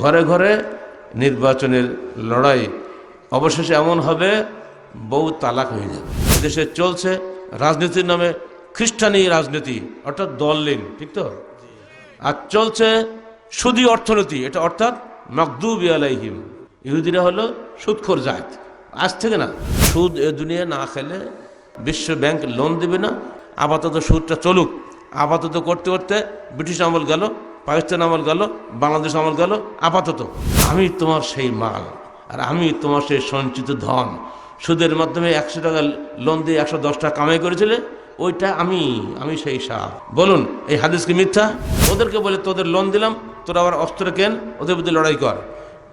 ঘরে ঘরে নির্বাচনের লড়াই অবশেষে এমন হবে, বউ তালাক হয়ে যাবে। দেশে চলছে রাজনীতির নামে খ্রিস্টানি রাজনীতি, অর্থাৎ দললিন, ঠিক তো? আর চলছে সুদী অর্থনীতি, এটা অর্থাৎ মকদুব আলাইহিম। ইহুদিরা হলো সুদখোর জাত। আজ থেকে না, সুদ এ দুনিয়া না খেলে বিশ্ব ব্যাংক লোন দেবে না, আপাতত সুদটা চলুক। আপাতত করতে করতে ব্রিটিশ আমল গেল পাকিস্তান আমল গেল, বাংলাদেশ আমল গেল, আপাতত। আমি তোমার সেই মাল, আর আমি তোমার সেই সঞ্চিত ধন। সুদের মাধ্যমে একশো টাকা লোন দিয়ে একশো দশ টাকা কামাই করেছিলে, ওইটা আমি আমি সেই সাপ। বলুন, এই হাদিস কি মিথ্যা? ওদেরকে বলে, তোদের লোন দিলাম, তোরা আবার অস্ত্র কেন? ওদের বিরুদ্ধে লড়াই কর।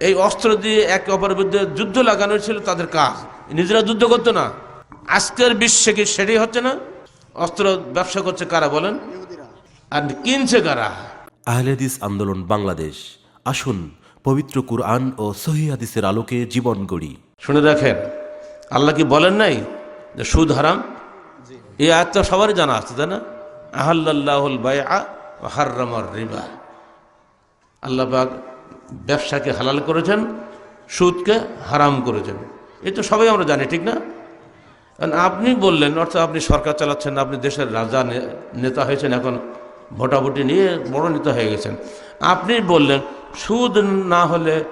এই অস্ত্র দিয়ে একে অপরের বিরুদ্ধে যুদ্ধ লাগানো ছিল তাদের কাজ। নিজেরা যুদ্ধ করতো না। আজকের বিশ্বে কি সেটাই হচ্ছে না? অস্ত্র ব্যবসা করছে কারা বলেন? আর কিনছে কারা? আহলেদিস আন্দোলন বাংলাদেশ। আসুন পবিত্র কুরআন ও সহি হাদিসের আলোকে জীবন গড়ি। শুনে রাখেন আল্লাহ কি বলেন নাই যে সুদ হারাম? এই আয়াতটা সবারই জানা আছে তাই না? আহাল্লাহুল বাইআ ওয়া হাররামার রিবা। আল্লাহ পাক ব্যবসাকে হালাল করেছেন সুদকে হারাম করেছেন। এই তো সবাই আমরা জানি ঠিক না? কারণ আপনি বললেন অর্থাৎ আপনি সরকার চালাচ্ছেন আপনি দেশের রাজা নে- নেতা হয়েছেন এখন ভোটাভুটি নিয়ে বড় নেতা হয়ে গেছেন। আপনি বললেন, সুদ না হলে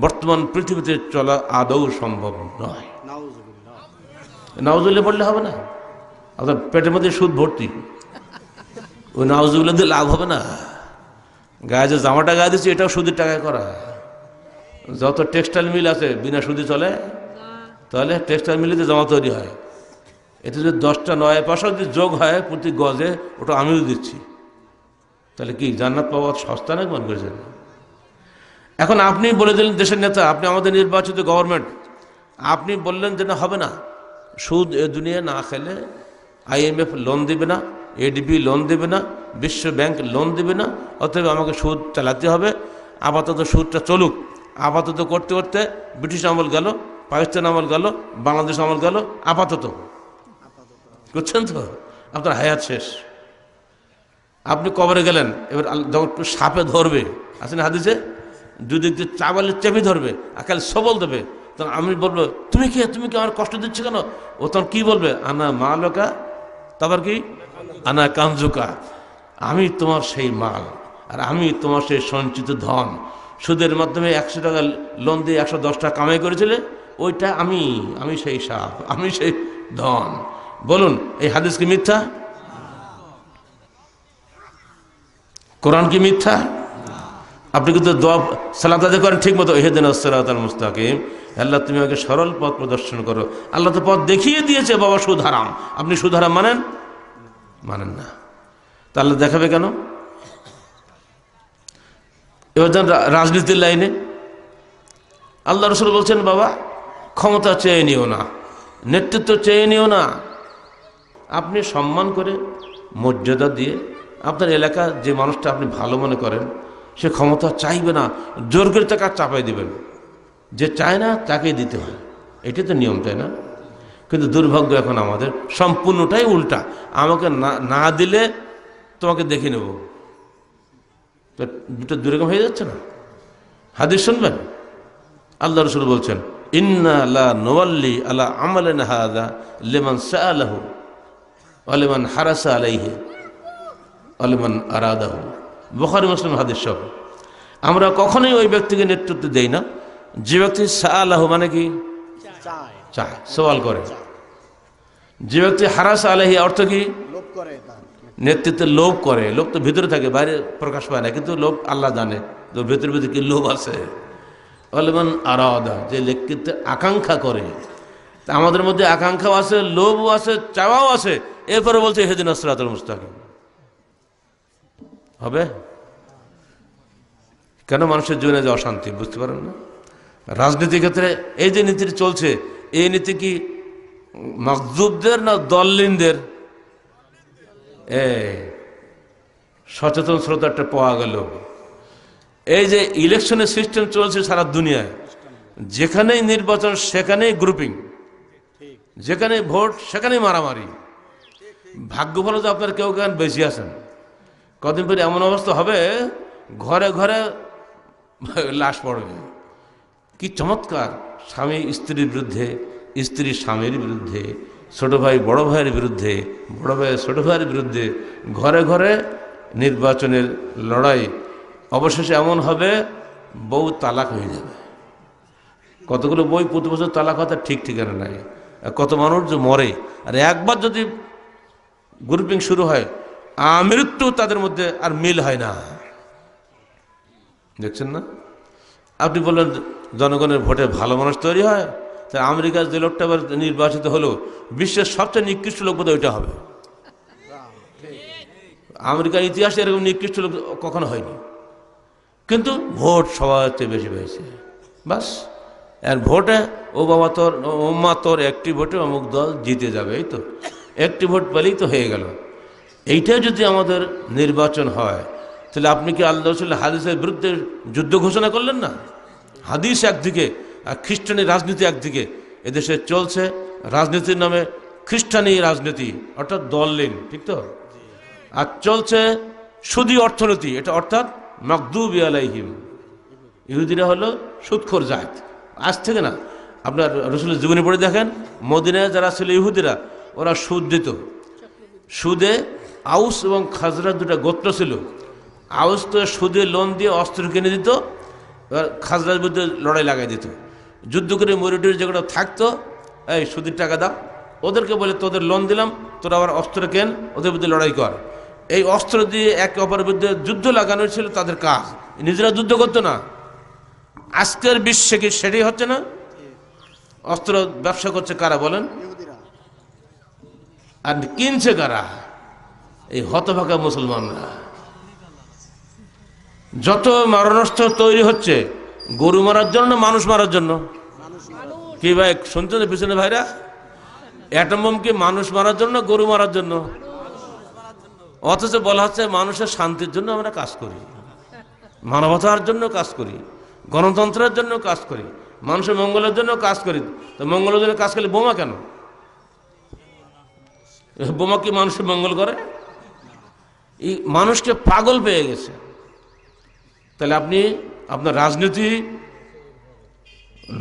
বর্তমান পৃথিবীতে চলা আদৌ সম্ভব নয়। নাউজুল্লাহ বললে হবে না। আপনার পেটের মধ্যে সুদ ভর্তি। ওই নাউজুল্লাহ দিয়ে লাভ হবে না। গায়ে যে জামাটা গায়ে দিচ্ছে এটাও সুদের টাকায় করা। যত টেক্সটাইল মিল আছে, বিনা সুদে চলে, তাহলে টেক্সটাইল মিলে যে জামা তৈরি হয়। এতে যদি দশটা নয় পয়সা যদি যোগ হয় প্রতি গজে, ওটা আমিও দিচ্ছি। তাহলে কি জান্নাত পাওয়া সস্তা নাকি মনে করেছেন এখন আপনি বলে দিলেন দেশের নেতা, আপনি আমাদের নির্বাচিত গভর্নমেন্ট আপনি বললেন যে না, হবে না। সুদ এ দুনিয়া না খেলে আইএমএফ লোন দেবে না এডিবি লোন দেবে না বিশ্ব ব্যাংক লোন দেবে না, অতএব আমাকে সুদ চালাতে হবে। আপাতত সুদটা চলুক। আপাতত করতে করতে ব্রিটিশ আমল গেল, পাকিস্তান আমল গেল, বাংলাদেশ আমল গেল, আপাতত। বুঝছেন তো? আপনার হায়াত শেষ। আপনি কবরে গেলেন, এবার যখন একটু সাপে ধরবে আসেন হাদিসে? যদি একটু চাবালে চেপে ধরবে আকাল সবল দেবে। তখন আমি বলব, তুমি কে? তুমি কি আমার কষ্ট দিচ্ছ কেন? ও তখন কি বলবে? আনা মা লোকা তারপর কি? আনা কাঞ্জুকা আমি তোমার সেই মাল, আর আমি তোমার সেই সঞ্চিত ধন। সুদের মাধ্যমে একশো টাকা লোন দিয়ে একশো দশ টাকা কামাই করেছিলে, ওইটা আমি আমি সেই সাপ, আমি সেই ধন। বলুন, এই হাদিস কি মিথ্যা? কোরআন কি মিথ্যা? আপনি কিন্তু দোয়া করেন ঠিক মতো। এহেদিন মুস্তাকিম। আল্লাহ, তুমি আমাকে সরল পথ প্রদর্শন করো। আল্লাহ তো পথ দেখিয়ে দিয়েছে, বাবা, সুধারাম। আপনি সুধারাম মানেন? মানেন না। তা আল্লাহ দেখাবে কেন? এবার যান রাজনীতির লাইনে। আল্লাহ রসুল বলছেন, বাবা, ক্ষমতা চেয়ে নিও না, নেতৃত্ব চেয়ে নিও না। আপনি সম্মান করে মর্যাদা দিয়ে আপনার এলাকা যে মানুষটা আপনি ভালো মনে করেন, সে ক্ষমতা চাইবে না জোর করে তাকে চাপাই দেবেন। যে চায় না, তাকেই দিতে হয়। এটাই তো নিয়ম, তাই না? কিন্তু দুর্ভাগ্য এখন আমাদের, সম্পূর্ণটাই উল্টা। আমাকে না না দিলে তোমাকে দেখে নেব। দুটো দুরকম হয়ে যাচ্ছে না? হাদিস শুনবেন? আল্লাহ রসুল বলছেন, ইন্না লা নোয়াল্লি আলা আমালেন হাদা লেমান সাআলাহু অলেমান হারাসা আলাইহে। অলেমান আরাদাহু। বখারি মুসলিম হাদিস সব আমরা কখনোই ওই ব্যক্তিকে নেতৃত্ব দেই না। যে ব্যক্তি সাআলাহ মানে কি? চায়। চায় সওয়াল করে। যে ব্যক্তি হারাস আলাহি অর্থ কি? লোভ করে নেতৃত্বে লোভ করে। লোভ তো ভিতরে থাকে বাইরে প্রকাশ পায় না কিন্তু লোভ আল্লাহ জানে। তো ভেতরে ভেতরে কি লোভ আছে? অলমান আরাদা যে নেতৃত্বে আকাঙ্ক্ষা করে। তা আমাদের মধ্যে আকাঙ্ক্ষাও আছে লোভও আছে চাওয়াও আছে। এরপরে বলছে হেদিন আসরাতুল মুস্তাকিম। হবে? কেন মানুষের জীবনে যে অশান্তি, বুঝতে পারেন না? রাজনীতির ক্ষেত্রে এই যে নীতি চলছে, এই নীতি কি মকজুবদের না দল্লিনদের? এ, সচেতন শ্রোতাটা পাওয়া গেল। এই যে ইলেকশনের সিস্টেম চলছে সারা দুনিয়ায়, যেখানেই নির্বাচন, সেখানেই গ্রুপিং যেখানে ভোট, সেখানেই মারামারি। ভাগ্য ভালো যে আপনার কেউ কেন বেশি আছেন? কদিন পরে এমন অবস্থা হবে, ঘরে ঘরে লাশ পড়বে। কি চমৎকার, স্বামী স্ত্রীর বিরুদ্ধে, স্ত্রী স্বামীর বিরুদ্ধে, ছোট ভাই বড় ভাইয়ের বিরুদ্ধে, বড় ভাইয়ের ছোট ভাইয়ের বিরুদ্ধে ঘরে ঘরে নির্বাচনের লড়াই অবশেষে এমন হবে, বউ তালাক হয়ে যাবে। কতগুলো বই প্রতি বছর তালাক কথা ঠিক ঠিকানা নাই। কত মানুষ যে মরে। আর একবার যদি গ্রুপিং শুরু হয় আমৃত্যু তাদের মধ্যে আর মিল হয় না। দেখছেন না? আপনি বললেন জনগণের ভোটে ভালো মানুষ তৈরি হয়, তাই আমেরিকার যে লোকটা এবার নির্বাচিত হলো, বিশ্বের সবচেয়ে নিকৃষ্ট লোক বোধহয় ওইটা হবে। আমেরিকার ইতিহাসে এরকম নিকৃষ্ট লোক কখনো হয়নি। কিন্তু ভোট সবার চেয়ে বেশি পেয়েছে বাস, আর ভোটে ও বাবা তোর ও মা তোর একটি ভোটে অমুক দল জিতে যাবে, এই তো। একটি ভোট পেলেই তো হয়ে গেল। এইটাই যদি আমাদের নির্বাচন হয়, তাহলে আপনি কি আল্লাহ রসুল হাদিসের বিরুদ্ধে যুদ্ধ ঘোষণা করলেন না? হাদিস একদিকে, আর খ্রিস্টানি রাজনীতি একদিকে। এদেশে চলছে রাজনীতির নামে খ্রিস্টানি রাজনীতি, অর্থাৎ দললিন ঠিক তো? আর চলছে সুদী অর্থনীতি, এটা অর্থাৎ মকদুব আলাইহিম। ইহুদিরা হলো সুৎখোর জাত। আজ থেকে না, আপনার রসুলের জীবনী পড়ে দেখেন, মদিনায় যারা ছিল ইহুদিরা, ওরা সুদ দিত। সুদে আউস এবং খাজরা দুটা গোত্র ছিল। আউস তো সুদে লোন দিয়ে অস্ত্র কিনে দিত এবার খাজরার বিরুদ্ধে লড়াই লাগাই দিত। যুদ্ধ করে মরিটুরি যেগুলো থাকতো এই সুদের টাকা দাও ওদেরকে বলে তোদের লোন দিলাম তোরা আবার অস্ত্র কেন ওদের বিরুদ্ধে লড়াই কর। এই অস্ত্র দিয়ে একে অপরের বিরুদ্ধে যুদ্ধ লাগানো ছিল তাদের কাজ। নিজেরা যুদ্ধ করতো না। আজকের বিশ্বে কি সেটাই হচ্ছে না? অস্ত্র ব্যবসা করছে কারা বলেন? আর কিনছে কারা? এই হতভাগা মুসলমানরা। যত মারণাস্ত্র তৈরি হচ্ছে, গরু মারার জন্য না মানুষ মারার জন্য? কি ভাই, শুনছেন পিছনে ভাইরা? অ্যাটম কি মানুষ মারার জন্য, গরু মারার জন্য। অথচ বলা হচ্ছে মানুষের শান্তির জন্য আমরা কাজ করি। মানবতার জন্য কাজ করি। গণতন্ত্রের জন্য কাজ করি। মানুষের মঙ্গলের জন্য কাজ করি। তো মঙ্গলের জন্য কাজ করলে বোমা কেন? বোমা কি মানুষের মঙ্গল করে? এই মানুষকে পাগল পেয়ে গেছে। তাহলে আপনি আপনার রাজনীতি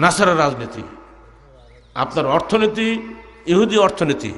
নাসারা রাজনীতি, আপনার অর্থনীতি, ইহুদি অর্থনীতি